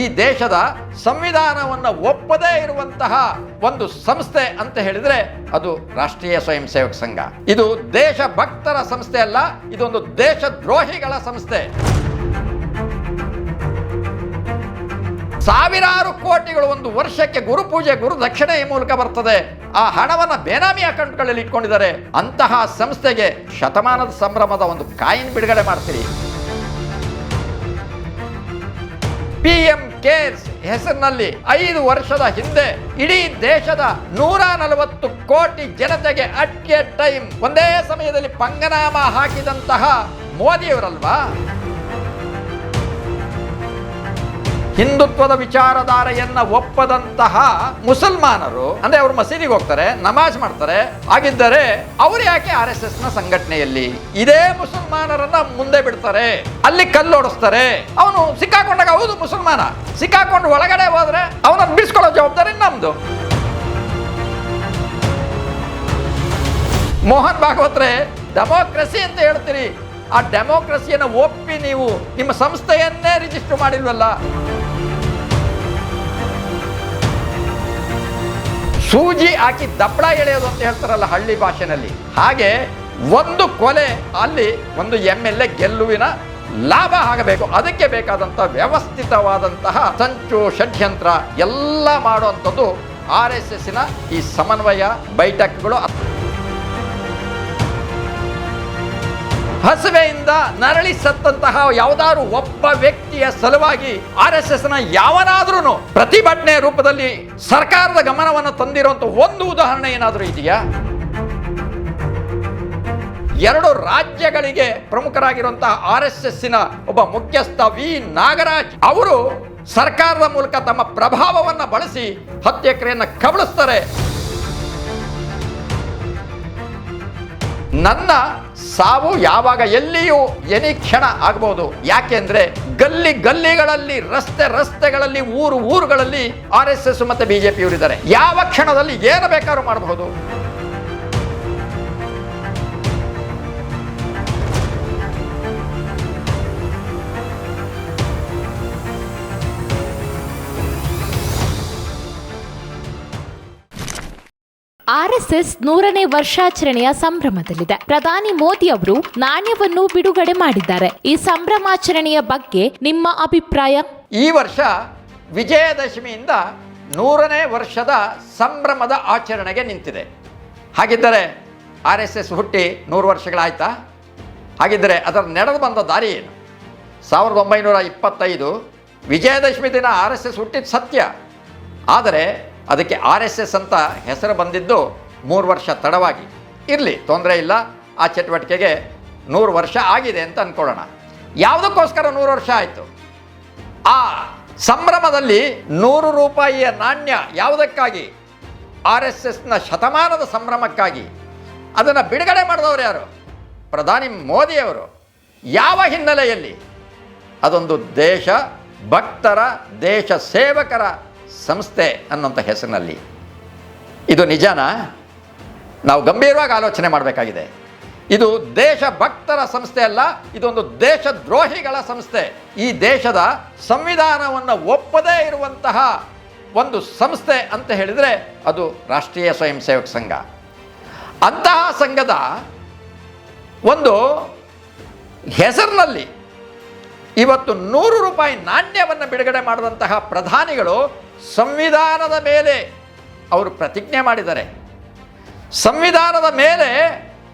ಈ ದೇಶದ ಸಂವಿಧಾನವನ್ನು ಒಪ್ಪದೇ ಇರುವಂತಹ ಒಂದು ಸಂಸ್ಥೆ ಅಂತ ಹೇಳಿದರೆ ಅದು ರಾಷ್ಟ್ರೀಯ ಸ್ವಯಂ ಸೇವಕ ಸಂಘ. ಇದು ದೇಶ ಭಕ್ತರ ಸಂಸ್ಥೆ ಅಲ್ಲ, ಇದೊಂದು ದೇಶ ದ್ರೋಹಿಗಳ ಸಂಸ್ಥೆ. ಸಾವಿರಾರು ಕೋಟಿಗಳು ಒಂದು ವರ್ಷಕ್ಕೆ ಗುರುಪೂಜೆ ಗುರು ಈ ಮೂಲಕ ಬರ್ತದೆ. ಆ ಹಣವನ್ನು ಬೇನಾಮಿ ಅಕೌಂಟ್ಗಳಲ್ಲಿ ಇಟ್ಕೊಂಡಿದ್ದಾರೆ. ಅಂತಹ ಸಂಸ್ಥೆಗೆ ಶತಮಾನದ ಸಂಭ್ರಮದ ಒಂದು ಕಾಯಿನ್ ಬಿಡುಗಡೆ ಮಾಡ್ತೀರಿ. ಪಿ ಎಂ ಕೇರ್ಸ್ ಹೆಸರಿನಲ್ಲಿ ಐದು ವರ್ಷದ ಹಿಂದೆ ಇಡೀ ದೇಶದ ನೂರ ನಲವತ್ತು ಕೋಟಿ ಜನತೆಗೆ ಅಟ್ ಎ ಟೈಮ್ ಒಂದೇ ಸಮಯದಲ್ಲಿ ಪಂಗನಾಮ ಹಾಕಿದಂತಹ ಮೋದಿಯವರಲ್ವಾ? ಹಿಂದುತ್ವದ ವಿಚಾರಧಾರೆಯನ್ನ ಒಪ್ಪದಂತಹ ಮುಸಲ್ಮಾನರು, ಅಂದ್ರೆ ಅವರು ಮಸೀದಿಗೆ ಹೋಗ್ತಾರೆ, ನಮಾಜ್ ಮಾಡ್ತಾರೆ, ಹಾಗಿದ್ದರೆ ಅವರು ಯಾಕೆ ಆರ್ ಎಸ್ನ ಸಂಘಟನೆಯಲ್ಲಿ? ಇದೇ ಮುಸಲ್ಮಾನರನ್ನ ಮುಂದೆ ಬಿಡ್ತಾರೆ, ಅಲ್ಲಿ ಕಲ್ಲೋಡಿಸ್ತಾರೆ. ಅವನು ಸಿಕ್ಕಾಕೊಂಡಾಗ ಹೌದು ಮುಸಲ್ಮಾನ, ಸಿಕ್ಕಾಕೊಂಡು ಒಳಗಡೆ ಹೋದ್ರೆ ಅವನನ್ನು ಬಿಡಿಸ್ಕೊಳ್ಳೋ ಜವಾಬ್ದಾರಿ ನಮ್ದು. ಮೋಹನ್ ಭಾಗವತ್ರೆ, ಡೆಮೋಕ್ರಸಿ ಅಂತ ಹೇಳ್ತೀರಿ. ಆ ಡೆಮೋಕ್ರಸಿಯನ್ನು ಒಪ್ಪಿ ನೀವು ನಿಮ್ಮ ಸಂಸ್ಥೆಯನ್ನೇ ರಿಜಿಸ್ಟರ್ ಮಾಡಿಲ್ವಲ್ಲ? ಸೂಜಿ ಹಾಕಿ ದಪ್ಪಳ ಎಳೆಯೋದು ಅಂತ ಹೇಳ್ತಾರಲ್ಲ ಹಳ್ಳಿ ಭಾಷೆನಲ್ಲಿ. ಹಾಗೆ ಒಂದು ಕೊಲೆ ಅಲ್ಲಿ ಒಂದು ಎಂ ಎಲ್ ಎ ಗೆಲ್ಲುವಿನ ಲಾಭ ಆಗಬೇಕು. ಅದಕ್ಕೆ ಬೇಕಾದಂತಹ ವ್ಯವಸ್ಥಿತವಾದಂತಹ ಸಂಚು, ಷಡ್ಯಂತ್ರ ಎಲ್ಲ ಮಾಡುವಂಥದ್ದು ಆರ್ ಎಸ್ ಎಸ್ಸಿನ ಈ ಸಮನ್ವಯ ಬೈಠಕ್ಗಳು ಹಸುವೆಯಿಂದ ನರಳಿ ಸತ್ತಂತಹ ಯಾವುದಾದ್ರು ಒಬ್ಬ ವ್ಯಕ್ತಿಯ ಸಲುವಾಗಿ ಆರ್ ಎಸ್ ಎಸ್ನ ಯಾವನಾದ್ರೂ ಪ್ರತಿಭಟನೆ ರೂಪದಲ್ಲಿ ಸರ್ಕಾರದ ಗಮನವನ್ನು ತಂದಿರುವಂತ ಒಂದು ಉದಾಹರಣೆ ಏನಾದರೂ ಇದೆಯಾ? ಎರಡು ರಾಜ್ಯಗಳಿಗೆ ಪ್ರಮುಖರಾಗಿರುವಂತಹ ಆರ್ ಎಸ್ ಎಸ್ಸಿನ ಒಬ್ಬ ಮುಖ್ಯಸ್ಥ ವಿ. ನಾಗರಾಜ್ ಅವರು ಸರ್ಕಾರದ ಮೂಲಕ ತಮ್ಮ ಪ್ರಭಾವವನ್ನು ಬಳಸಿ ಹತ್ಯೆಕ್ರಿಯೆಯನ್ನು ಕಬಳಿಸ್ತಾರೆ. ನನ್ನ ಸಾವು ಯಾವಾಗ ಎಲ್ಲಿಯೂ ಎನಿ ಕ್ಷಣ ಆಗಬಹುದು ಯಾಕೆಂದ್ರೆ ಗಲ್ಲಿ ಗಲ್ಲಿಗಳಲ್ಲಿ, ರಸ್ತೆ ರಸ್ತೆಗಳಲ್ಲಿ, ಊರು ಊರುಗಳಲ್ಲಿ ಆರ್ ಎಸ್ ಎಸ್ ಮತ್ತೆ ಬಿಜೆಪಿ ಇವರಿದ್ದಾರೆ ಯಾವ ಕ್ಷಣದಲ್ಲಿ ಏನು ಬೇಕಾದ್ರೂ ಮಾಡಬಹುದು. ಆರ್ಎಸ್ಎಸ್ ನೂರನೇ ವರ್ಷಾಚರಣೆಯ ಸಂಭ್ರಮದಲ್ಲಿದೆ. ಪ್ರಧಾನಿ ಮೋದಿ ಅವರು ನಾಣ್ಯವನ್ನು ಬಿಡುಗಡೆ ಮಾಡಿದ್ದಾರೆ. ಈ ಸಂಭ್ರಮಾಚರಣೆಯ ಬಗ್ಗೆ ನಿಮ್ಮ ಅಭಿಪ್ರಾಯ? ಈ ವರ್ಷ ವಿಜಯದಶಮಿಯಿಂದ ನೂರನೇ ವರ್ಷದ ಸಂಭ್ರಮದ ಆಚರಣೆಗೆ ನಿಂತಿದೆ. ಹಾಗಿದ್ದರೆ ಆರ್ ಎಸ್ ಎಸ್ ಹುಟ್ಟಿ ನೂರು ವರ್ಷಗಳಾಯ್ತಾ? ಹಾಗಿದ್ದರೆ ಅದರ ನಡೆದು ಬಂದ ದಾರಿ ಏನು? ಸಾವಿರದ ಒಂಬೈನೂರ ಇಪ್ಪತ್ತೈದು ವಿಜಯದಶಮಿ ದಿನ ಆರ್ ಎಸ್ ಎಸ್ ಹುಟ್ಟಿದ ಸತ್ಯ. ಆದರೆ ಅದಕ್ಕೆ ಆರ್ ಎಸ್ ಎಸ್ ಅಂತ ಹೆಸರು ಬಂದಿದ್ದು ಮೂರು ವರ್ಷ ತಡವಾಗಿ. ಇರಲಿ, ತೊಂದರೆ ಇಲ್ಲ. ಆ ಚಟುವಟಿಕೆಗೆ ನೂರು ವರ್ಷ ಆಗಿದೆ ಅಂತ ಅಂದ್ಕೊಳ್ಳೋಣ ಯಾವುದಕ್ಕೋಸ್ಕರ ನೂರು ವರ್ಷ ಆಯಿತು? ಆ ಸಂಭ್ರಮದಲ್ಲಿ ನೂರು ರೂಪಾಯಿಯ ನಾಣ್ಯ ಯಾವುದಕ್ಕಾಗಿ? ಆರ್ ಎಸ್ ಎಸ್ನ ಶತಮಾನದ ಸಂಭ್ರಮಕ್ಕಾಗಿ. ಅದನ್ನು ಬಿಡುಗಡೆ ಮಾಡಿದವರು ಯಾರು? ಪ್ರಧಾನಿ ಮೋದಿಯವರು. ಯಾವ ಹಿನ್ನೆಲೆಯಲ್ಲಿ? ಅದೊಂದು ದೇಶ ಭಕ್ತರ, ದೇಶ ಸೇವಕರ ಸಂಸ್ಥೆ ಅನ್ನೋಂಥ ಹೆಸರಿನಲ್ಲಿ. ಇದು ನಿಜಾನ? ನಾವು ಗಂಭೀರವಾಗಿ ಆಲೋಚನೆ ಮಾಡಬೇಕಾಗಿದೆ. ಇದು ದೇಶ ಭಕ್ತರ ಸಂಸ್ಥೆ ಅಲ್ಲ, ಇದೊಂದು ದೇಶ ದ್ರೋಹಿಗಳ ಸಂಸ್ಥೆ. ಈ ದೇಶದ ಸಂವಿಧಾನವನ್ನು ಒಪ್ಪದೇ ಇರುವಂತಹ ಒಂದು ಸಂಸ್ಥೆ ಅಂತ ಹೇಳಿದರೆ ಅದು ರಾಷ್ಟ್ರೀಯ ಸ್ವಯಂ ಸೇವಕ ಸಂಘ. ಅಂತಹ ಸಂಘದ ಒಂದು ಹೆಸರಿನಲ್ಲಿ ಇವತ್ತು ನೂರು ರೂಪಾಯಿ ನಾಣ್ಯವನ್ನು ಬಿಡುಗಡೆ ಮಾಡಿದಂತಹ ಪ್ರಧಾನಿಗಳು ಸಂವಿಧಾನದ ಮೇಲೆ ಅವರು ಪ್ರತಿಜ್ಞೆ ಮಾಡಿದ್ದಾರೆ. ಸಂವಿಧಾನದ ಮೇಲೆ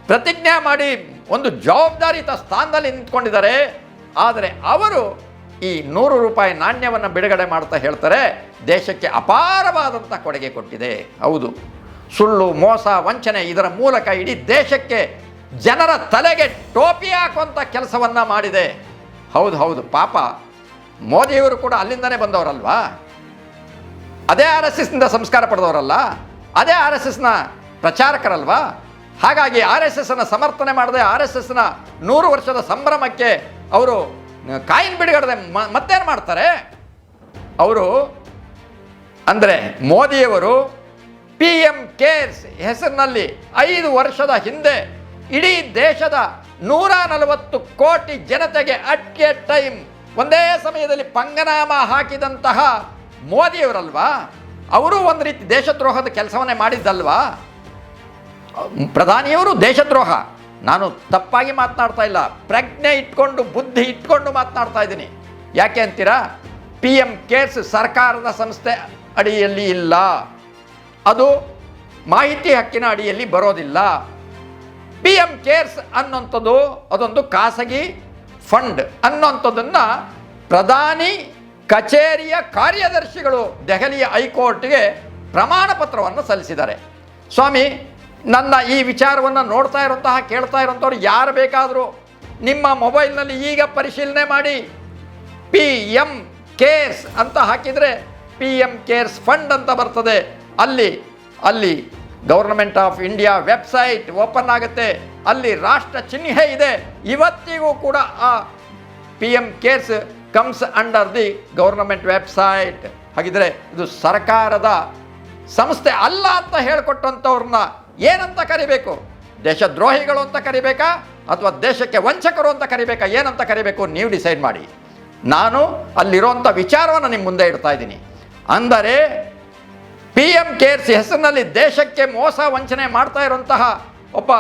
ಪ್ರತಿಜ್ಞೆ ಮಾಡಿ ಒಂದು ಜವಾಬ್ದಾರಿಯುತ ಸ್ಥಾನದಲ್ಲಿ ನಿಂತ್ಕೊಂಡಿದ್ದಾರೆ. ಆದರೆ ಅವರು ಈ ನೂರು ರೂಪಾಯಿ ನಾಣ್ಯವನ್ನು ಬಿಡುಗಡೆ ಮಾಡ್ತಾ ಹೇಳ್ತಾರೆ, ದೇಶಕ್ಕೆ ಅಪಾರವಾದಂಥ ಕೊಡುಗೆ ಕೊಟ್ಟಿದೆ. ಹೌದು, ಸುಳ್ಳು, ಮೋಸ, ವಂಚನೆ ಇದರ ಮೂಲಕ ಇಡೀ ದೇಶಕ್ಕೆ ಜನರ ತಲೆಗೆ ಟೋಪಿ ಹಾಕುವಂಥ ಕೆಲಸವನ್ನು ಮಾಡಿದೆ. ಹೌದು ಹೌದು, ಪಾಪ, ಮೋದಿಯವರು ಕೂಡ ಅಲ್ಲಿಂದನೇ ಬಂದವರಲ್ವಾ? ಅದೇ ಆರ್ ಎಸ್ ಎಸ್ನಿಂದ ಸಂಸ್ಕಾರ ಪಡೆದವರಲ್ಲ, ಅದೇ ಆರ್ ಎಸ್ ಎಸ್ನ ಪ್ರಚಾರಕರಲ್ವಾ? ಹಾಗಾಗಿ ಆರ್ ಎಸ್ ಎಸ್ನ ಸಮರ್ಥನೆ ಮಾಡದೆ ಆರ್ ಎಸ್ ಎಸ್ನ ನೂರು ವರ್ಷದ ಸಂಭ್ರಮಕ್ಕೆ ಅವರು ಕಾಯಿನ್ ಬಿಡುಗಡೆ ಮತ್ತೇನು ಮಾಡ್ತಾರೆ? ಅವರು ಅಂದರೆ ಮೋದಿಯವರು ಪಿ ಎಂ ಕೇರ್ಸ್ ಹೆಸರಿನಲ್ಲಿ ಐದು ವರ್ಷದ ಹಿಂದೆ ಇಡೀ ದೇಶದ ನೂರ ನಲವತ್ತು ಕೋಟಿ ಜನತೆಗೆ ಅಟ್ ಎ ಟೈಮ್ ಒಂದೇ ಸಮಯದಲ್ಲಿ ಪಂಗನಾಮ ಹಾಕಿದಂತಹ ಮೋದಿಯವರಲ್ವಾ? ಅವರು ಒಂದು ರೀತಿ ದೇಶದ್ರೋಹದ ಕೆಲಸವನ್ನೇ ಮಾಡಿದ್ದಲ್ವಾ? ಪ್ರಧಾನಿಯವರು ದೇಶದ್ರೋಹ. ನಾನು ತಪ್ಪಾಗಿ ಮಾತನಾಡ್ತಾ ಇಲ್ಲ. ಪ್ರಜ್ಞೆ ಇಟ್ಕೊಂಡು, ಬುದ್ಧಿ ಇಟ್ಕೊಂಡು ಮಾತನಾಡ್ತಾ ಇದ್ದೀನಿ. ಯಾಕೆ ಅಂತೀರಾ? ಪಿ ಎಂ ಕೇರ್ಸ್ ಸರ್ಕಾರದ ಸಂಸ್ಥೆ ಅಡಿಯಲ್ಲಿ ಇಲ್ಲ. ಅದು ಮಾಹಿತಿ ಹಕ್ಕಿನ ಅಡಿಯಲ್ಲಿ ಬರೋದಿಲ್ಲ. ಪಿ ಎಂ ಕೇರ್ಸ್ ಅನ್ನೋಂಥದ್ದು ಅದೊಂದು ಖಾಸಗಿ ಫಂಡ್ ಅನ್ನೋಂಥದ್ದನ್ನು ಪ್ರಧಾನಿ ಕಚೇರಿಯ ಕಾರ್ಯದರ್ಶಿಗಳು ದೆಹಲಿಯ ಹೈಕೋರ್ಟ್ಗೆ ಪ್ರಮಾಣ ಪತ್ರವನ್ನು ಸಲ್ಲಿಸಿದ್ದಾರೆ. ಸ್ವಾಮಿ, ನನ್ನ ಈ ವಿಚಾರವನ್ನು ನೋಡ್ತಾ ಇರುವಂತಹ, ಕೇಳ್ತಾ ಇರುವಂಥವ್ರು ಯಾರು ಬೇಕಾದರೂ ನಿಮ್ಮ ಮೊಬೈಲ್ನಲ್ಲಿ ಈಗ ಪರಿಶೀಲನೆ ಮಾಡಿ. ಪಿ ಎಂ ಕೇರ್ಸ್ ಅಂತ ಹಾಕಿದರೆ ಪಿ ಎಂ ಕೇರ್ಸ್ ಫಂಡ್ ಅಂತ ಬರ್ತದೆ. ಅಲ್ಲಿ ಅಲ್ಲಿ government of India website open ಆಗುತ್ತೆ. ಅಲ್ಲಿ ರಾಷ್ಟ್ರ ಚಿಹ್ನೆ ಇದೆ. ಇವತ್ತಿಗೂ ಕೂಡ ಆ P M cares comes under the government website ಹಾಗಿದ್ರೆ ಇದು ಸರ್ಕಾರದ ಸಂಸ್ಥೆ ಅಲ್ಲ ಅಂತ ಹೇಳಿಕೊಟ್ಟಂಥವ್ರನ್ನ ಏನಂತ ಕರಿಬೇಕು? ದೇಶದ್ರೋಹಿಗಳು ಅಂತ ಕರಿಬೇಕಾ? ಅಥವಾ ದೇಶಕ್ಕೆ ವಂಚಕರು ಅಂತ ಕರಿಬೇಕಾ? ಏನಂತ ಕರಿಬೇಕು? ನೀವು ಡಿಸೈಡ್ ಮಾಡಿ. ನಾನು ಅಲ್ಲಿರುವಂಥ ವಿಚಾರವನ್ನು ನಿಮ್ಮ ಮುಂದೆ ಇಡ್ತಾ ಇದ್ದೀನಿ. ಅಂದರೆ ಪಿ ಎಂ ಕೇರ್ಸ್ ಹೆಸರಿನಲ್ಲಿ ದೇಶಕ್ಕೆ ಮೋಸ ವಂಚನೆ ಮಾಡ್ತಾ ಇರುವಂತಹ ಒಬ್ಬ,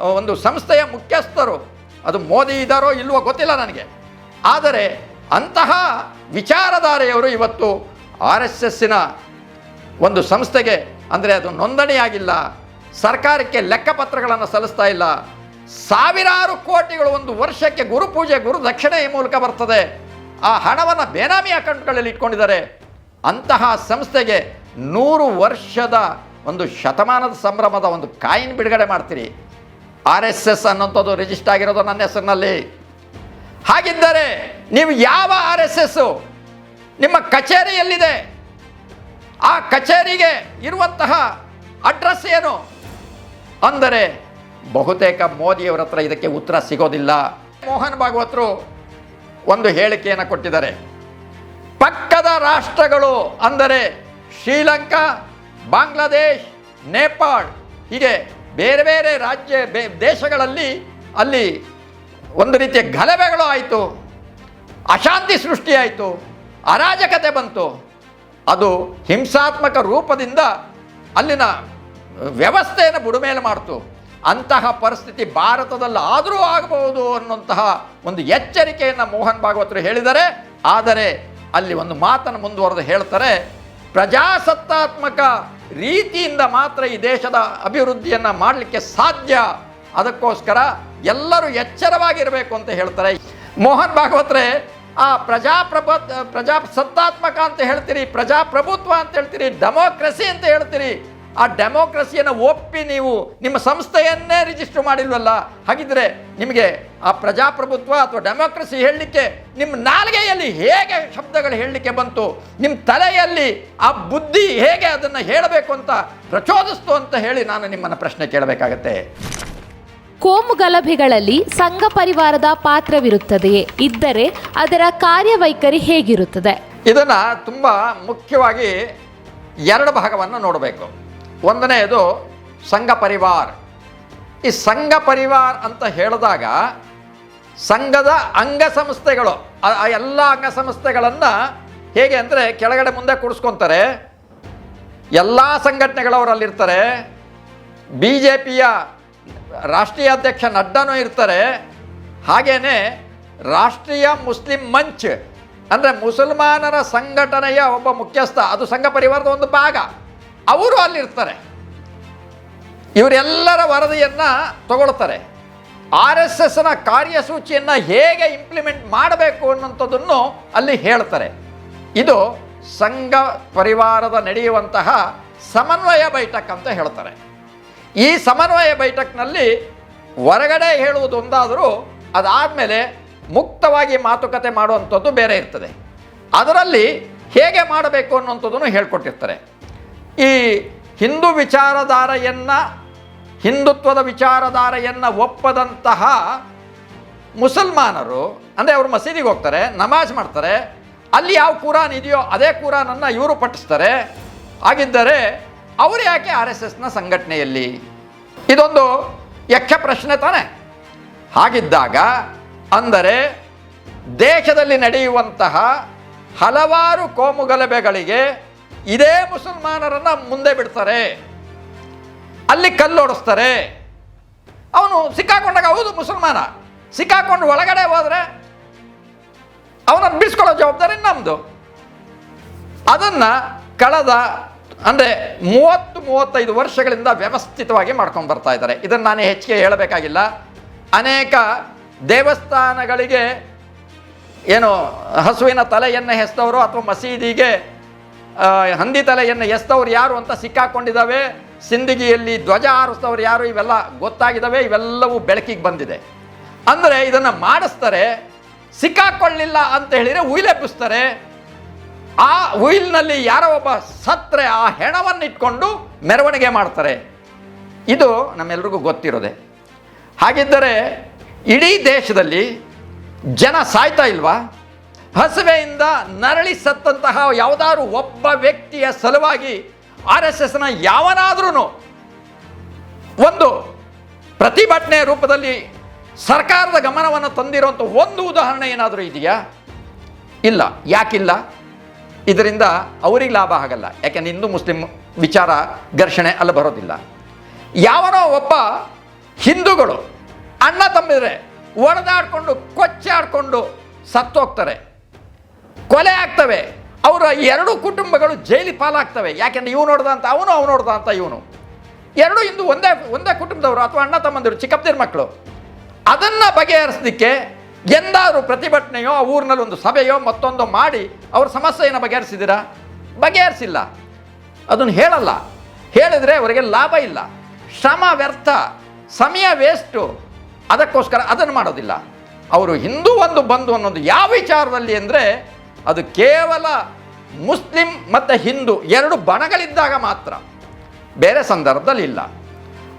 ಒಂದು ಸಂಸ್ಥೆಯ ಮುಖ್ಯಸ್ಥರು. ಅದು ಮೋದಿ ಇದ್ದಾರೋ ಇಲ್ವೋ ಗೊತ್ತಿಲ್ಲ ನನಗೆ. ಆದರೆ ಅಂತಹ ವಿಚಾರಧಾರೆಯವರು ಇವತ್ತು ಆರ್ ಎಸ್ ಎಸ್ಸಿನ ಒಂದು ಸಂಸ್ಥೆಗೆ, ಅಂದರೆ ಅದು ನೋಂದಣಿಯಾಗಿಲ್ಲ, ಸರ್ಕಾರಕ್ಕೆ ಲೆಕ್ಕಪತ್ರಗಳನ್ನು ಸಲ್ಲಿಸ್ತಾ ಇಲ್ಲ. ಸಾವಿರಾರು ಕೋಟಿಗಳು ಒಂದು ವರ್ಷಕ್ಕೆ ಗುರುಪೂಜೆ ಗುರು ದಕ್ಷಿಣೆಯ ಮೂಲಕ ಬರ್ತದೆ. ಆ ಹಣವನ್ನು ಬೇನಾಮಿ ಅಕೌಂಟ್ಗಳಲ್ಲಿ ಇಟ್ಕೊಂಡಿದ್ದಾರೆ. ಅಂತಹ ಸಂಸ್ಥೆಗೆ ನೂರು ವರ್ಷದ ಒಂದು ಶತಮಾನದ ಸಂಭ್ರಮದ ಒಂದು ಕಾಯಿನ್ ಬಿಡುಗಡೆ ಮಾಡ್ತೀರಿ. ಆರ್ ಎಸ್ ಎಸ್ ಅನ್ನೋಂಥದ್ದು ರಿಜಿಸ್ಟರ್ ಆಗಿರೋದು ನನ್ನ ಹೆಸರಿನಲ್ಲಿ. ಹಾಗಿದ್ದರೆ ನೀವು ಯಾವ ಆರ್ ಎಸ್ ಎಸ್ಸು ನಿಮ್ಮ ಕಚೇರಿಯಲ್ಲಿದೆ, ಆ ಕಚೇರಿಗೆ ಇರುವಂತಹ ಅಡ್ರೆಸ್ ಏನು? ಅಂದರೆ ಬಹುತೇಕ ಮೋದಿಯವರ ಹತ್ರ ಇದಕ್ಕೆ ಉತ್ತರ ಸಿಗೋದಿಲ್ಲ. ಮೋಹನ್ ಭಾಗವತರು ಒಂದು ಹೇಳಿಕೆಯನ್ನು ಕೊಟ್ಟಿದ್ದಾರೆ. ಪಕ್ಕದ ರಾಷ್ಟ್ರಗಳು ಅಂದರೆ ಶ್ರೀಲಂಕಾ, ಬಾಂಗ್ಲಾದೇಶ್, ನೇಪಾಳ್, ಹೀಗೆ ಬೇರೆ ಬೇರೆ ರಾಜ್ಯ ದೇಶಗಳಲ್ಲಿ ಅಲ್ಲಿ ಒಂದು ರೀತಿಯ ಗಲಭೆಗಳು ಆಯಿತು. ಅಶಾಂತಿ ಸೃಷ್ಟಿಯಾಯಿತು. ಅರಾಜಕತೆ ಬಂತು. ಅದು ಹಿಂಸಾತ್ಮಕ ರೂಪದಿಂದ ಅಲ್ಲಿನ ವ್ಯವಸ್ಥೆಯನ್ನು ಬುಡುಮೇಲೆ ಮಾಡ್ತು. ಅಂತಹ ಪರಿಸ್ಥಿತಿ ಭಾರತದಲ್ಲಿ ಆದರೂ ಆಗಬಹುದು ಅನ್ನುವಂತಹ ಒಂದು ಎಚ್ಚರಿಕೆಯನ್ನು ಮೋಹನ್ ಭಾಗವತರು ಹೇಳಿದರೆ ಆದರೆ ಅಲ್ಲಿ ಒಂದು ಮಾತನ್ನು ಮುಂದುವರೆದು ಹೇಳ್ತಾರೆ, ಪ್ರಜಾಸತ್ತಾತ್ಮಕ ರೀತಿಯಿಂದ ಮಾತ್ರ ಈ ದೇಶದ ಅಭಿವೃದ್ಧಿಯನ್ನು ಮಾಡಲಿಕ್ಕೆ ಸಾಧ್ಯ. ಅದಕ್ಕೋಸ್ಕರ ಎಲ್ಲರೂ ಎಚ್ಚರವಾಗಿರಬೇಕು ಅಂತ ಹೇಳ್ತಾರೆ. ಮೋಹನ್ ಭಾಗವತ್ರೆ, ಆ ಪ್ರಜಾಪ್ರಭ, ಪ್ರಜಾ ಸತ್ತಾತ್ಮಕ ಅಂತ ಹೇಳ್ತೀರಿ, ಪ್ರಜಾಪ್ರಭುತ್ವ ಅಂತ ಹೇಳ್ತೀರಿ, ಡೆಮೋಕ್ರಸಿ ಅಂತ ಹೇಳ್ತೀರಿ, ಆ ಡೆಮೋಕ್ರಸಿಯನ್ನು ಒಪ್ಪಿ ನೀವು ನಿಮ್ಮ ಸಂಸ್ಥೆಯನ್ನೇ ರಿಜಿಸ್ಟರ್ ಮಾಡಿಲ್ವಲ್ಲ? ಹಾಗಿದ್ರೆ ನಿಮಗೆ ಆ ಪ್ರಜಾಪ್ರಭುತ್ವ ಅಥವಾ ಡೆಮೋಕ್ರಸಿ ಹೇಳಲಿಕ್ಕೆ ನಿಮ್ಮ ನಾಲಿಗೆಯಲ್ಲಿ ಹೇಗೆ ಶಬ್ದಗಳು ಹೇಳಲಿಕ್ಕೆ ಬಂತು? ನಿಮ್ಮ ತಲೆಯಲ್ಲಿ ಆ ಬುದ್ಧಿ ಹೇಗೆ ಅದನ್ನು ಹೇಳಬೇಕು ಅಂತ ಪ್ರಚೋದಿಸ್ತು ಅಂತ ಹೇಳಿ ನಾನು ನಿಮ್ಮನ್ನು ಪ್ರಶ್ನೆ ಕೇಳಬೇಕಾಗತ್ತೆ. ಕೋಮು ಗಲಭೆಗಳಲ್ಲಿ ಸಂಘ ಪರಿವಾರದ ಪಾತ್ರವಿರುತ್ತದೆಯೇ? ಇದ್ದರೆ ಅದರ ಕಾರ್ಯವೈಖರಿ ಹೇಗಿರುತ್ತದೆ? ಇದನ್ನು ತುಂಬ ಮುಖ್ಯವಾಗಿ ಎರಡು ಭಾಗವನ್ನು ನೋಡಬೇಕು. ಒಂದನೆಯದು ಸಂಘ ಪರಿವಾರ. ಈ ಸಂಘ ಪರಿವಾರ ಅಂತ ಹೇಳಿದಾಗ ಸಂಘದ ಅಂಗಸಂಸ್ಥೆಗಳು, ಆ- ಎಲ್ಲ ಅಂಗಸಂಸ್ಥೆಗಳನ್ನು ಹೇಗೆ ಅಂದರೆ ಕೆಳಗಡೆ ಮುಂದೆ ಕೂಡಿಸ್ಕೊತಾರೆ ಎಲ್ಲ ಸಂಘಟನೆಗಳವರಲ್ಲಿರ್ತಾರೆ. ಬಿ ಜೆ ಪಿಯ ರಾಷ್ಟ್ರೀಯ ಅಧ್ಯಕ್ಷ ನಡ್ಡಾನೂ ಇರ್ತಾರೆ. ಹಾಗೇ ರಾಷ್ಟ್ರೀಯ ಮುಸ್ಲಿಂ ಮಂಚ್, ಅಂದರೆ ಮುಸಲ್ಮಾನರ ಸಂಘಟನೆಯ ಒಬ್ಬ ಮುಖ್ಯಸ್ಥ, ಅದು ಸಂಘ ಪರಿವಾರದ ಒಂದು ಭಾಗ, ಅವರು ಅಲ್ಲಿರ್ತಾರೆ. ಇವರೆಲ್ಲರ ವರದಿಯನ್ನು ತಗೊಳ್ತಾರೆ. ಆರ್ ಎಸ್ ಎಸ್ನ ಕಾರ್ಯಸೂಚಿಯನ್ನು ಹೇಗೆ ಇಂಪ್ಲಿಮೆಂಟ್ ಮಾಡಬೇಕು ಅನ್ನೋಂಥದ್ದನ್ನು ಅಲ್ಲಿ ಹೇಳ್ತಾರೆ. ಇದು ಸಂಘ ಪರಿವಾರದ ನಡೆಯುವಂತಹ ಸಮನ್ವಯ ಬೈಠಕ್ ಅಂತ ಹೇಳ್ತಾರೆ. ಈ ಸಮನ್ವಯ ಬೈಠಕ್ನಲ್ಲಿ ಹೊರಗಡೆ ಹೇಳುವುದು ಒಂದಾದರೂ ಅದಾದಮೇಲೆ ಮುಕ್ತವಾಗಿ ಮಾತುಕತೆ ಮಾಡುವಂಥದ್ದು ಬೇರೆ ಇರ್ತದೆ. ಅದರಲ್ಲಿ ಹೇಗೆ ಮಾಡಬೇಕು ಅನ್ನುವಂಥದ್ದನ್ನು ಹೇಳ್ಕೊಟ್ಟಿರ್ತಾರೆ. ಈ ಹಿಂದೂ ವಿಚಾರಧಾರೆಯನ್ನು, ಹಿಂದುತ್ವದ ವಿಚಾರಧಾರೆಯನ್ನು ಒಪ್ಪದಂತಹ ಮುಸಲ್ಮಾನರು, ಅಂದರೆ ಅವರು ಮಸೀದಿಗೆ ಹೋಗ್ತಾರೆ, ನಮಾಜ್ ಮಾಡ್ತಾರೆ, ಅಲ್ಲಿ ಯಾವ ಕುರಾನ್ ಇದೆಯೋ ಅದೇ ಕುರಾನನ್ನು ಇವರು ಪಠಿಸ್ತಾರೆ. ಹಾಗಿದ್ದರೆ ಅವರು ಯಾಕೆ ಆರ್ ಎಸ್ ಎಸ್ನ ಸಂಘಟನೆಯಲ್ಲಿ? ಇದೊಂದು ಯಕ್ಷ ಪ್ರಶ್ನೆ ತಾನೆ. ಹಾಗಿದ್ದಾಗ, ಅಂದರೆ ದೇಶದಲ್ಲಿ ನಡೆಯುವಂತಹ ಹಲವಾರು ಕೋಮುಗಲಭೆಗಳಿಗೆ ಇದೇ ಮುಸಲ್ಮಾನರನ್ನು ಮುಂದೆ ಬಿಡ್ತಾರೆ. ಅಲ್ಲಿ ಕಲ್ಲೋಡಿಸ್ತಾರೆ. ಅವನು ಸಿಕ್ಕಾಕೊಂಡಾಗ ಹೌದು ಮುಸಲ್ಮಾನ. ಸಿಕ್ಕಾಕೊಂಡು ಒಳಗಡೆ ಹೋದರೆ ಅವನನ್ನು ಬಿಡಿಸ್ಕೊಳ್ಳೋ ಜವಾಬ್ದಾರಿ ನಮ್ಮದು ಅದನ್ನು ಕಳೆದ ಅಂದರೆ ಮೂವತ್ತು ಮೂವತ್ತೈದು ವರ್ಷಗಳಿಂದ ವ್ಯವಸ್ಥಿತವಾಗಿ ಮಾಡ್ಕೊಂಡು ಬರ್ತಾ ಇದ್ದಾರೆ. ಇದನ್ನು ನಾನು ಹೆಚ್ಚಿಗೆ ಹೇಳಬೇಕಾಗಿಲ್ಲ. ಅನೇಕ ದೇವಸ್ಥಾನಗಳಿಗೆ ಏನು ಹಸುವಿನ ತಲೆಯನ್ನು ಹೆಸ್ತವರು ಅಥವಾ ಮಸೀದಿಗೆ ಹಂದಿ ತಲೆಯನ್ನು ಎಸ್ತವ್ರು ಯಾರು ಅಂತ ಸಿಕ್ಕಾಕೊಂಡಿದ್ದಾವೆ. ಸಿಂದಗಿಯಲ್ಲಿ ಧ್ವಜ ಹಾರಿಸ್ತವ್ರು ಯಾರು ಇವೆಲ್ಲ ಗೊತ್ತಾಗಿದ್ದಾವೆ. ಇವೆಲ್ಲವೂ ಬೆಳಕಿಗೆ ಬಂದಿದೆ. ಅಂದರೆ ಇದನ್ನು ಮಾಡಿಸ್ತಾರೆ, ಸಿಕ್ಕಾಕೊಳ್ಳಿಲ್ಲ ಅಂತ ಹೇಳಿದರೆ ಉಯಿಲೆಬ್ಬಿಸ್ತಾರೆ. ಆ ಉಯಿಲ್ನಲ್ಲಿ ಯಾರೋ ಒಬ್ಬ ಸತ್ರೆ ಆ ಹೆಣವನ್ನು ಇಟ್ಕೊಂಡು ಮೆರವಣಿಗೆ ಮಾಡ್ತಾರೆ. ಇದು ನಮ್ಮೆಲ್ರಿಗೂ ಗೊತ್ತಿರೋದೆ. ಹಾಗಿದ್ದರೆ ಇಡೀ ದೇಶದಲ್ಲಿ ಜನ ಸಾಯ್ತಾ ಇಲ್ವಾ? ಹಸುವೆಯಿಂದ ನರಳಿ ಸತ್ತಂತಹ ಯಾವುದಾದ್ರು ಒಬ್ಬ ವ್ಯಕ್ತಿಯ ಸಲುವಾಗಿ ಆರ್ ಎಸ್ ಎಸ್ನ ಯಾವನಾದ್ರೂ ಒಂದು ಪ್ರತಿಭಟನೆ ರೂಪದಲ್ಲಿ ಸರ್ಕಾರದ ಗಮನವನ್ನು ತಂದಿರುವಂಥ ಒಂದು ಉದಾಹರಣೆ ಏನಾದರೂ ಇದೆಯಾ? ಇಲ್ಲ. ಯಾಕಿಲ್ಲ? ಇದರಿಂದ ಅವ್ರಿಗೆ ಲಾಭ ಆಗಲ್ಲ. ಯಾಕೆಂದ್ರೆ ಹಿಂದೂ ಮುಸ್ಲಿಂ ವಿಚಾರ ಘರ್ಷಣೆ ಅಲ್ಲಿ ಬರೋದಿಲ್ಲ. ಯಾವನೋ ಒಬ್ಬ ಹಿಂದೂಗಳು ಅಣ್ಣ ತಮ್ಮಿದ್ರೆ ಒಡೆದಾಡ್ಕೊಂಡು, ಕೊಚ್ಚಾಡ್ಕೊಂಡು ಸತ್ತೋಗ್ತಾರೆ ಕೊಲೆ ಆಗ್ತವೆ. ಅವರ ಎರಡು ಕುಟುಂಬಗಳು ಜೈಲಿ ಪಾಲಾಗ್ತವೆ. ಯಾಕೆಂದ್ರೆ ಇವನು ನೋಡ್ದ ಅಂತ, ಅವನು ಅವನು ನೋಡ್ದ ಅಂತ ಇವನು. ಎರಡು ಇಂದು ಒಂದೇ ಒಂದೇ ಕುಟುಂಬದವರು ಅಥವಾ ಅಣ್ಣ ತಮ್ಮಂದಿರು ಚಿಕ್ಕಪ್ಪದಿರ ಮಕ್ಕಳು. ಅದನ್ನು ಬಗೆಹರಿಸಲಿಕ್ಕೆ ಎಂದಾದರೂ ಪ್ರತಿಭಟನೆಯೋ, ಆ ಊರಿನಲ್ಲಿ ಒಂದು ಸಭೆಯೋ ಮತ್ತೊಂದು ಮಾಡಿ ಅವ್ರ ಸಮಸ್ಯೆಯನ್ನು ಬಗೆಹರಿಸಿದಿರಾ ಬಗೆಹರಿಸಿಲ್ಲ. ಅದನ್ನು ಹೇಳಲ್ಲ. ಹೇಳಿದರೆ ಅವರಿಗೆ ಲಾಭ ಇಲ್ಲ. ಶ್ರಮ ವ್ಯರ್ಥ. ಸಮಯ ವೇಸ್ಟು ಅದಕ್ಕೋಸ್ಕರ ಅದನ್ನು ಮಾಡೋದಿಲ್ಲ. ಅವರು ಹಿಂದೂ ಒಂದು ಬಂಧು ಅನ್ನೋದು ಯಾವ ವಿಚಾರದಲ್ಲಿ ಅಂದರೆ, ಅದು ಕೇವಲ ಮುಸ್ಲಿಂ ಮತ್ತು ಹಿಂದೂ ಎರಡು ಬಣಗಳಿದ್ದಾಗ ಮಾತ್ರ. ಬೇರೆ ಸಂದರ್ಭದಲ್ಲಿ ಇಲ್ಲ.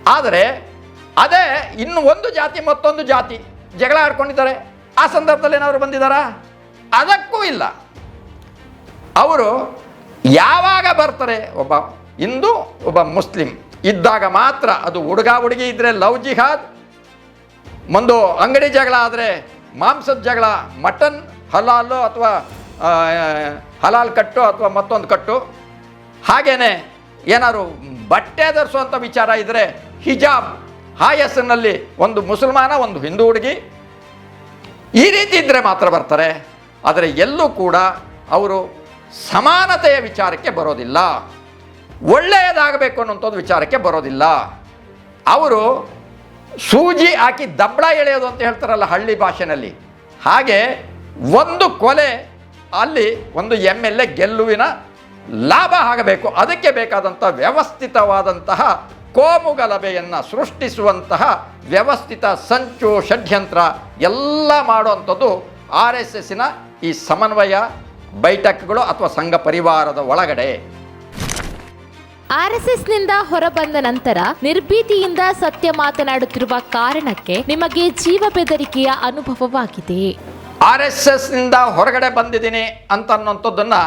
ಆದರೆ, ಅದೇ ಇನ್ನು ಒಂದು ಜಾತಿ ಮತ್ತೊಂದು ಜಾತಿ ಜಗಳ ಆಡ್ಕೊಂಡಿದ್ದಾರೆ. ಆ ಸಂದರ್ಭದಲ್ಲಿ ಏನಾದರೂ ಬಂದಿದ್ದಾರಾ? ಅದಕ್ಕೂ ಇಲ್ಲ. ಅವರು ಯಾವಾಗ ಬರ್ತಾರೆ? ಒಬ್ಬ ಹಿಂದೂ, ಒಬ್ಬ ಮುಸ್ಲಿಂ. ಇದ್ದಾಗ ಮಾತ್ರ ಅದು ಹುಡುಗ ಹುಡುಗಿ ಇದ್ದರೆ ಲವ್ ಜಿಹಾದ್, ಒಂದು ಅಂಗಡಿ ಜಗಳ ಆದರೆ ಮಾಂಸದ ಜಗಳ, ಮಟನ್ ಹಲಾಲು ಅಥವಾ ಹಲಾಲ್ ಕಟ್ಟು ಅಥವಾ ಮತ್ತೊಂದು ಕಟ್ಟು. ಹಾಗೇನೆ ಏನಾದ್ರು ಬಟ್ಟೆ ಧರಿಸುವಂಥ ವಿಚಾರ ಇದ್ದರೆ ಹಿಜಾಬ್ ಆ ಹೆಸರಿನಲ್ಲಿ ಒಂದು ಮುಸಲ್ಮಾನ, ಒಂದು ಹಿಂದೂ ಹುಡುಗಿ ಈ ರೀತಿ ಇದ್ದರೆ ಮಾತ್ರ ಬರ್ತಾರೆ. ಆದರೆ ಎಲ್ಲೂ ಕೂಡ ಅವರು ಸಮಾನತೆಯ ವಿಚಾರಕ್ಕೆ ಬರೋದಿಲ್ಲ. ಒಳ್ಳೆಯದಾಗಬೇಕು ಅನ್ನುವಂಥದ್ದು ವಿಚಾರಕ್ಕೆ ಬರೋದಿಲ್ಲ. ಅವರು ಸೂಜಿ ಹಾಕಿ ದಬ್ಬಳ ಎಳೆಯೋದು ಅಂತ ಹೇಳ್ತಾರಲ್ಲ ಹಳ್ಳಿ ಭಾಷೆನಲ್ಲಿ. ಹಾಗೆ ಒಂದು ಕೊಲೆ ಅಲ್ಲಿ ಒಂದು ಎಂ ಎಲ್ ಎ ಗೆಲ್ಲುವಿನ ಲಾಭ ಆಗಬೇಕು. ಅದಕ್ಕೆ ಬೇಕಾದಂಥ ವ್ಯವಸ್ಥಿತವಾದಂತಹ ಕೋಮುಗಲಭೆಯನ್ನು ಸೃಷ್ಟಿಸುವಂತಹ ವ್ಯವಸ್ಥಿತ ಸಂಚು ಷಡ್ಯಂತ್ರ ಎಲ್ಲ ಮಾಡುವಂಥದ್ದು ಆರ್ ಎಸ್ ಎಸ್ಸಿನ ಈ ಸಮನ್ವಯ ಬೈಠಕ್ಗಳು ಅಥವಾ ಸಂಘ ಪರಿವಾರದ ಒಳಗಡೆ. ಆರ್ಎಸ್ಎಸ್ನಿಂದ ಹೊರಬಂದ ನಂತರ ನಿರ್ಭೀತಿಯಿಂದ ಸತ್ಯ ಮಾತನಾಡುತ್ತಿರುವ ಕಾರಣಕ್ಕೆ ನಿಮಗೆ ಜೀವ ಬೆದರಿಕೆಯ ಅನುಭವವಾಗಿದೆ. ಆರ್ ಎಸ್ ಎಸ್ನಿಂದ ಹೊರಗಡೆ ಬಂದಿದ್ದೀನಿ ಅಂತ ಅನ್ನೋಂಥದ್ದನ್ನು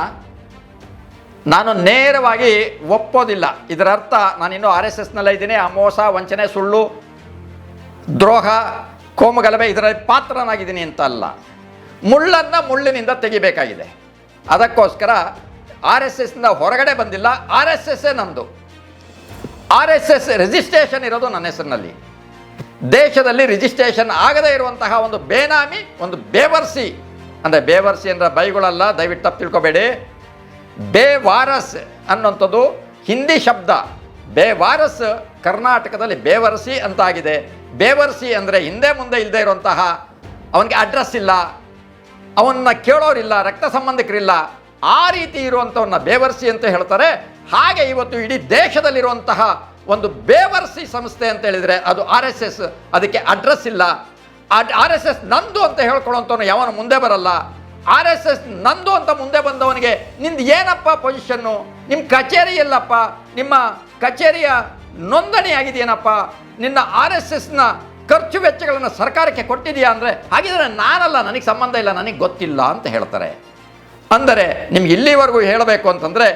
ನಾನು ನೇರವಾಗಿ ಒಪ್ಪೋದಿಲ್ಲ. ಇದರ ಅರ್ಥ ನಾನಿನ್ನೂ ಆರ್ ಎಸ್ ಎಸ್ನಲ್ಲೇ ಇದ್ದೀನಿ. ಆ ಮೋಸ, ವಂಚನೆ, ಸುಳ್ಳು, ದ್ರೋಹ ಕೋಮುಗಲಭೆ ಇದರಲ್ಲಿ ಪಾತ್ರನಾಗಿದ್ದೀನಿ ಅಂತ ಅಲ್ಲ ಮುಳ್ಳನ್ನು ಮುಳ್ಳಿನಿಂದ ತೆಗಿಬೇಕಾಗಿದೆ. ಅದಕ್ಕೋಸ್ಕರ ಆರ್ ಎಸ್ ಎಸ್ನಿಂದ ಹೊರಗಡೆ ಬಂದಿಲ್ಲ. ಆರ್ ಎಸ್ ಎಸ್ಸೇ ನಂದು. ಆರ್ ಎಸ್ ಎಸ್ ರಿಜಿಸ್ಟ್ರೇಷನ್ ಇರೋದು ನನ್ನ ಹೆಸರಿನಲ್ಲಿ. ದೇಶದಲ್ಲಿ ರಿಜಿಸ್ಟ್ರೇಷನ್ ಆಗದೇ ಇರುವಂತಹ ಒಂದು ಬೇನಾಮಿ, ಒಂದು ಬೇವರ್ಸಿ. ಅಂದರೆ ಬೇವರ್ಸಿ ಅಂದರೆ ಬೈಗಳಲ್ಲ, ದಯವಿಟ್ಟು ತಪ್ಪು ತಿಳ್ಕೊಬೇಡಿ. ಬೇವಾರಸ್ ಅನ್ನುವಂಥದ್ದು ಹಿಂದಿ ಶಬ್ದ. ಬೇವಾರಸ್ ಕರ್ನಾಟಕದಲ್ಲಿ ಬೇವರಸಿ ಅಂತ ಆಗಿದೆ ಬೇವರ್ಸಿ ಅಂದರೆ ಹಿಂದೆ ಮುಂದೆ ಇಲ್ಲದೆ ಇರುವಂತಹ, ಅವನಿಗೆ ಅಡ್ರೆಸ್ ಇಲ್ಲ. ಅವನ್ನ ಕೇಳೋರಿಲ್ಲ, ರಕ್ತ ಸಂಬಂಧಿಕರಿಲ್ಲ. ಆ ರೀತಿ ಇರುವಂಥವನ್ನ ಬೇವರ್ಸಿ ಅಂತ ಹೇಳ್ತಾರೆ. ಹಾಗೆ ಇವತ್ತು ಇಡೀ ದೇಶದಲ್ಲಿರುವಂತಹ ಒಂದು ಬೇವರ್ಸಿ ಸಂಸ್ಥೆ ಅಂತ ಹೇಳಿದರೆ ಅದು ಆರ್ ಎಸ್ ಎಸ್. ಅದಕ್ಕೆ ಅಡ್ರೆಸ್ ಇಲ್ಲ. ಆರ್ ಎಸ್ ಎಸ್ ನಂದು ಅಂತ ಹೇಳ್ಕೊಳ್ಳೋಂಥವ್ನು ಯಾವನು ಮುಂದೆ ಬರಲ್ಲ. ಆರ್ ಎಸ್ ಎಸ್ ನಂದು ಅಂತ ಮುಂದೆ ಬಂದವನಿಗೆ, ನಿಂದು ಏನಪ್ಪ ಪೊಸಿಷನ್ನು ನಿಮ್ಮ ಕಚೇರಿ ಎಲ್ಲಪ್ಪ? ನಿಮ್ಮ ಕಚೇರಿಯ ನೋಂದಣಿ ಆಗಿದೆಯೇನಪ್ಪ? ನಿನ್ನ ಆರ್ ಎಸ್ ಎಸ್ನ ಖರ್ಚು ವೆಚ್ಚಗಳನ್ನು ಸರ್ಕಾರಕ್ಕೆ ಕೊಟ್ಟಿದೆಯಾ? ಅಂದರೆ, ಹಾಗಿದ್ರೆ ನಾನಲ್ಲ, ನನಗೆ ಸಂಬಂಧ ಇಲ್ಲ, ನನಗೆ ಗೊತ್ತಿಲ್ಲ ಅಂತ ಹೇಳ್ತಾರೆ. ಅಂದರೆ, ನಿಮ್ಗೆ ಇಲ್ಲಿವರೆಗೂ ಹೇಳಬೇಕು ಅಂತಂದರೆ,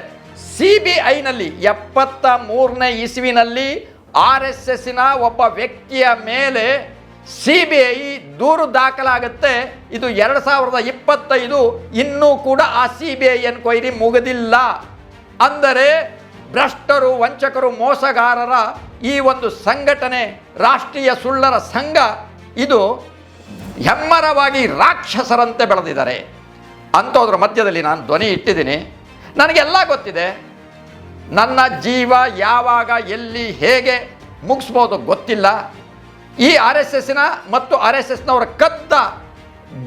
ಸಿ ಬಿ ಐನಲ್ಲಿ ಎಪ್ಪತ್ತ ಮೂರನೇ ಇಸುವಿನಲ್ಲಿ ಆರ್ ಎಸ್ ಎಸ್ಸಿನ ಒಬ್ಬ ವ್ಯಕ್ತಿಯ ಮೇಲೆ ಸಿ ಬಿ ಐ ದೂರು ದಾಖಲಾಗುತ್ತೆ. ಇದು ಎರಡು ಸಾವಿರದ ಇಪ್ಪತ್ತೈದು, ಇನ್ನೂ ಕೂಡ ಆ ಸಿ ಬಿ ಐ ಎನ್ಕ್ವೈರಿ ಮುಗಿದಿಲ್ಲ. ಅಂದರೆ ಭ್ರಷ್ಟರು, ವಂಚಕರು, ಮೋಸಗಾರರ ಈ ಒಂದು ಸಂಘಟನೆ, ರಾಷ್ಟ್ರೀಯ ಸುಳ್ಳರ ಸಂಘ, ಇದು ಹೆಮ್ಮರವಾಗಿ ರಾಕ್ಷಸರಂತೆ ಬೆಳೆದಿದ್ದಾರೆ. ಅಂಥದ್ರ ಮಧ್ಯದಲ್ಲಿ ನಾನು ಧ್ವನಿ ಇಟ್ಟಿದ್ದೀನಿ. ನನಗೆಲ್ಲ ಗೊತ್ತಿದೆ. ನನ್ನ ಜೀವ ಯಾವಾಗ, ಎಲ್ಲಿ, ಹೇಗೆ ಮುಗಿಸ್ಬೋದು ಗೊತ್ತಿಲ್ಲ. ಈ ಆರ್ ಎಸ್ ಎಸ್ನ ಮತ್ತು ಆರ್ ಎಸ್ ಎಸ್ನವರ ಕದ್ದ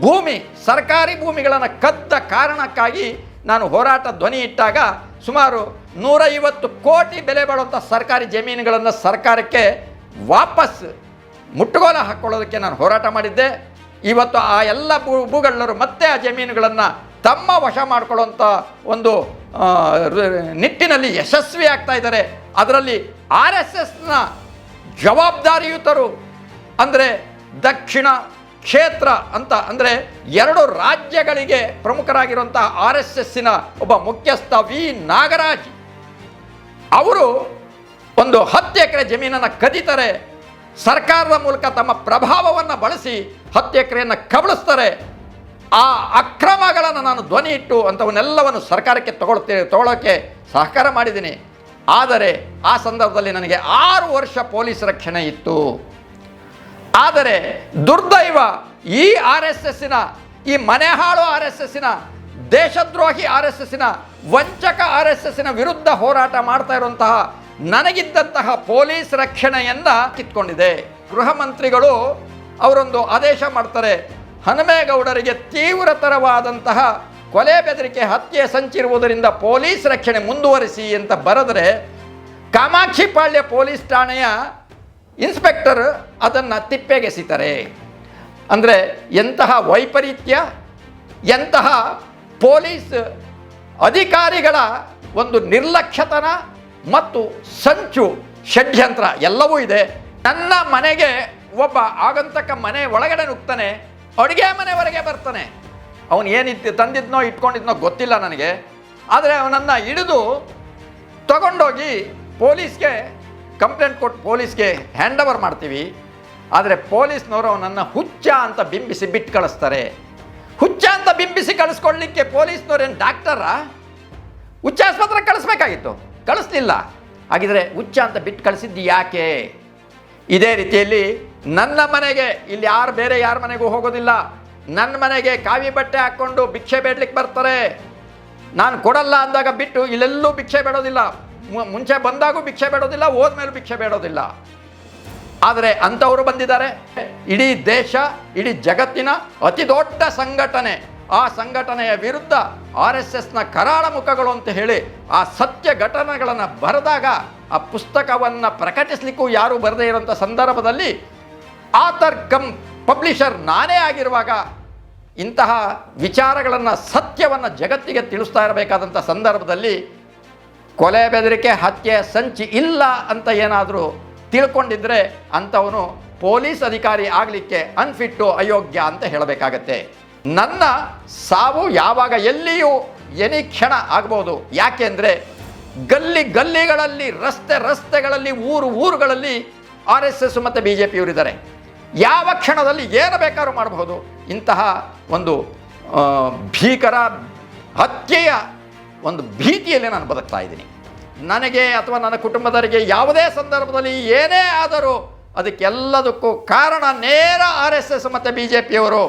ಭೂಮಿ, ಸರ್ಕಾರಿ ಭೂಮಿಗಳನ್ನು ಕದ್ದ ಕಾರಣಕ್ಕಾಗಿ ನಾನು ಹೋರಾಟ ಧ್ವನಿ ಇಟ್ಟಾಗ ಸುಮಾರು ನೂರೈವತ್ತು ಕೋಟಿ ಬೆಲೆ ಬಾಳುವಂಥ ಸರ್ಕಾರಿ ಜಮೀನುಗಳನ್ನು ಸರ್ಕಾರಕ್ಕೆ ವಾಪಸ್ ಮುಟ್ಟುಗೋಲ ಹಾಕ್ಕೊಳ್ಳೋದಕ್ಕೆ ನಾನು ಹೋರಾಟ ಮಾಡಿದ್ದೆ. ಇವತ್ತು ಆ ಎಲ್ಲ ಭೂ, ಭೂಗಳ್ಳರು ಮತ್ತೆ ಆ ಜಮೀನುಗಳನ್ನು ತಮ್ಮ ವಶ ಮಾಡಿಕೊಳ್ಳುವಂಥ ಒಂದು ನಿಟ್ಟಿನಲ್ಲಿ ಯಶಸ್ವಿ ಆಗ್ತಾ ಇದ್ದಾರೆ. ಅದರಲ್ಲಿ ಆರ್ ಎಸ್ ಎಸ್ನ ಜವಾಬ್ದಾರಿಯುತರು ಅಂದರೆ ದಕ್ಷಿಣ ಕ್ಷೇತ್ರ ಅಂತ, ಅಂದರೆ ಎರಡು ರಾಜ್ಯಗಳಿಗೆ ಪ್ರಮುಖರಾಗಿರುವಂಥ ಆರ್ ಎಸ್ ಎಸ್ಸಿನ ಒಬ್ಬ ಮುಖ್ಯಸ್ಥ ವಿ. ನಾಗರಾಜ್. ಅವರು ಒಂದು ಹತ್ತು ಎಕರೆ ಜಮೀನನ್ನು ಕದೀತಾರೆ, ಸರ್ಕಾರದ ಮೂಲಕ ತಮ್ಮ ಪ್ರಭಾವವನ್ನು ಬಳಸಿ ಹತ್ತು ಎಕರೆಯನ್ನು ಕಬಳಿಸ್ತಾರೆ. ಆ ಅಕ್ರಮಗಳನ್ನು ನಾನು ಧ್ವನಿ ಇಟ್ಟು ಅಂಥವನ್ನೆಲ್ಲವನ್ನು ಸರ್ಕಾರಕ್ಕೆ ತಗೊಳ್ತೇನೆ ತಗೊಳ್ಳೋಕ್ಕೆ ಸಹಕಾರ ಮಾಡಿದ್ದೀನಿ. ಆದರೆ ಆ ಸಂದರ್ಭದಲ್ಲಿ ನನಗೆ ಆರು ವರ್ಷ ಪೊಲೀಸ್ ರಕ್ಷಣೆ ಇತ್ತು. ಆದರೆ ದುರ್ದೈವ ಈ ಆರ್ ಎಸ್ ಎಸ್ಸಿನ, ಈ ಮನೆಹಾಳು ಆರ್ ಎಸ್ ಎಸ್ಸಿನ, ದೇಶದ್ರೋಹಿ ಆರ್ ಎಸ್ ಎಸ್ಸಿನ, ವಂಚಕ ಆರ್ ಎಸ್ ಎಸ್ಸಿನ ವಿರುದ್ಧ ಹೋರಾಟ ಮಾಡ್ತಾ ಇರುವಂತಹ ನನಗಿದ್ದಂತಹ ಪೊಲೀಸ್ ರಕ್ಷಣೆಯನ್ನ ಕಿತ್ಕೊಂಡಿದೆ. ಗೃಹ ಮಂತ್ರಿಗಳು ಅವರೊಂದು ಆದೇಶ ಮಾಡ್ತಾರೆ. ಹನುಮೇಗೌಡರಿಗೆ ತೀವ್ರತರವಾದಂತಹ ಕೊಲೆ ಬೆದರಿಕೆ, ಹತ್ಯೆ ಸಂಚಿರುವುದರಿಂದ ಪೊಲೀಸ್ ರಕ್ಷಣೆ ಮುಂದುವರಿಸಿ ಅಂತ ಬರೆದರೆ ಕಾಮಾಕ್ಷಿಪಾಳ್ಯ ಪೊಲೀಸ್ ಠಾಣೆಯ ಇನ್ಸ್ಪೆಕ್ಟರ್ ಅದನ್ನು ತಿಪ್ಪೆಗೆಸಿತಾರೆ ಅಂದರೆ ಎಂತಹ ವೈಪರೀತ್ಯ, ಎಂತಹ ಪೊಲೀಸ್ ಅಧಿಕಾರಿಗಳ ಒಂದು ನಿರ್ಲಕ್ಷ್ಯತನ ಮತ್ತು ಸಂಚು ಷಡ್ಯಂತ್ರ ಎಲ್ಲವೂ ಇದೆ. ನನ್ನ ಮನೆಗೆ ಒಬ್ಬ ಆಗಂತಕ ಮನೆ ಒಳಗಡೆ ನುಗ್ತಾನೆ, ಅಡುಗೆ ಮನೆವರೆಗೆ ಬರ್ತಾನೆ. ಅವನು ಏನಿತ್ತು ತಂದಿದ್ನೋ ಇಟ್ಕೊಂಡಿದ್ನೋ ಗೊತ್ತಿಲ್ಲ ನನಗೆ. ಆದರೆ ಅವನನ್ನು ಹಿಡಿದು ತಗೊಂಡೋಗಿ ಪೊಲೀಸ್ಗೆ ಕಂಪ್ಲೇಂಟ್ ಕೊಟ್ಟು ಪೊಲೀಸ್ಗೆ ಹ್ಯಾಂಡ್ ಓವರ್ ಮಾಡ್ತೀವಿ. ಆದರೆ ಪೊಲೀಸ್ನವರು ಅವನನ್ನು ಹುಚ್ಚ ಅಂತ ಬಿಂಬಿಸಿ ಬಿಟ್ಟು ಕಳಿಸ್ತಾರೆ. ಹುಚ್ಚ ಅಂತ ಬಿಂಬಿಸಿ ಕಳಿಸ್ಕೊಳ್ಳಿಕ್ಕೆ ಪೊಲೀಸ್ನವ್ರು ಏನು ಡಾಕ್ಟರಾ ಹುಚ್ಚ ಆಸ್ಪತ್ರೆ ಕಳಿಸ್ಬೇಕಾಗಿತ್ತು. ಕಳಿಸ್ಲಿಲ್ಲ. ಹಾಗಿದ್ರೆ ಹುಚ್ಚ ಅಂತ ಬಿಟ್ಟು ಕಳಿಸಿದ್ದು ಯಾಕೆ? ಇದೇ ರೀತಿಯಲ್ಲಿ ನನ್ನ ಮನೆಗೆ, ಇಲ್ಲಿ ಯಾರು ಬೇರೆ ಯಾರ ಮನೆಗೂ ಹೋಗೋದಿಲ್ಲ. ನನ್ನ ಮನೆಗೆ ಕಾವಿ ಬಟ್ಟೆ ಹಾಕ್ಕೊಂಡು ಭಿಕ್ಷೆ ಬೇಡಲಿಕ್ಕೆ ಬರ್ತಾರೆ. ನಾನು ಕೊಡಲ್ಲ ಅಂದಾಗ ಬಿಟ್ಟು ಇಲ್ಲೆಲ್ಲೂ ಭಿಕ್ಷೆ ಬೇಡೋದಿಲ್ಲ. ಮುಂಚೆ ಬಂದಾಗೂ ಭಿಕ್ಷೆ ಬೇಡೋದಿಲ್ಲ ಮೇಲೆ ಭಿಕ್ಷೆ ಬೇಡೋದಿಲ್ಲ. ಆದರೆ ಅಂಥವರು ಬಂದಿದ್ದಾರೆ. ಇಡೀ ದೇಶ, ಇಡೀ ಜಗತ್ತಿನ ಅತಿ ದೊಡ್ಡ ಸಂಘಟನೆ. ಆ ಸಂಘಟನೆಯ ವಿರುದ್ಧ ಆರ್ ಎಸ್ ಎಸ್ನ ಕರಾಳ ಮುಖಗಳು ಅಂತ ಹೇಳಿ ಆ ಸತ್ಯ ಘಟನೆಗಳನ್ನು ಬರೆದಾಗ ಆ ಪುಸ್ತಕವನ್ನು ಪ್ರಕಟಿಸಲಿಕ್ಕೂ ಯಾರೂ ಬರದೇ ಇರೋಂಥ ಸಂದರ್ಭದಲ್ಲಿ ಆತರ್ ಕಮ್ ಪಬ್ಲಿಷರ್ ನಾನೇ ಆಗಿರುವಾಗ ಇಂತಹ ವಿಚಾರಗಳನ್ನು ಸತ್ಯವನ್ನು ಜಗತ್ತಿಗೆ ತಿಳಿಸ್ತಾ ಇರಬೇಕಾದಂಥ ಸಂದರ್ಭದಲ್ಲಿ ಕೊಲೆ ಬೆದರಿಕೆ, ಹತ್ಯೆ, ಸಂಚಿ ಇಲ್ಲ ಅಂತ ಏನಾದರೂ ತಿಳ್ಕೊಂಡಿದ್ರೆ ಅಂಥವನು ಪೊಲೀಸ್ ಅಧಿಕಾರಿ ಆಗಲಿಕ್ಕೆ ಅನ್ಫಿಟ್ಟು ಅಯೋಗ್ಯ ಅಂತ ಹೇಳಬೇಕಾಗತ್ತೆ. ನನ್ನ ಸಾವು ಯಾವಾಗ ಎಲ್ಲಿಯೂ ಎನಿ ಕ್ಷಣ ಆಗ್ಬೋದು. ಯಾಕೆಂದರೆ ಗಲ್ಲಿ ಗಲ್ಲಿಗಳಲ್ಲಿ, ರಸ್ತೆ ರಸ್ತೆಗಳಲ್ಲಿ, ಊರು ಊರುಗಳಲ್ಲಿ ಆರ್ ಎಸ್ ಎಸ್ ಮತ್ತು ಬಿ ಜೆ ಪಿಯವರಿದ್ದಾರೆ ಯಾವ ಕ್ಷಣದಲ್ಲಿ ಏನು ಬೇಕಾದ್ರೂ ಮಾಡಬಹುದು ಇಂತಹ ಒಂದು ಭೀಕರ ಹತ್ಯೆಯ ಒಂದು ಭೀತಿಯಲ್ಲಿ ನಾನು ಬದುಕ್ತಾ ಇದ್ದೀನಿ. ನನಗೆ ಅಥವಾ ನನ್ನ ಕುಟುಂಬದವರಿಗೆ ಯಾವುದೇ ಸಂದರ್ಭದಲ್ಲಿ ಏನೇ ಆದರೂ ಅದಕ್ಕೆಲ್ಲದಕ್ಕೂ ಕಾರಣ ನೇರ ಆರ್ ಎಸ್ ಎಸ್ ಮತ್ತು ಬಿ ಜೆ ಪಿಯವರು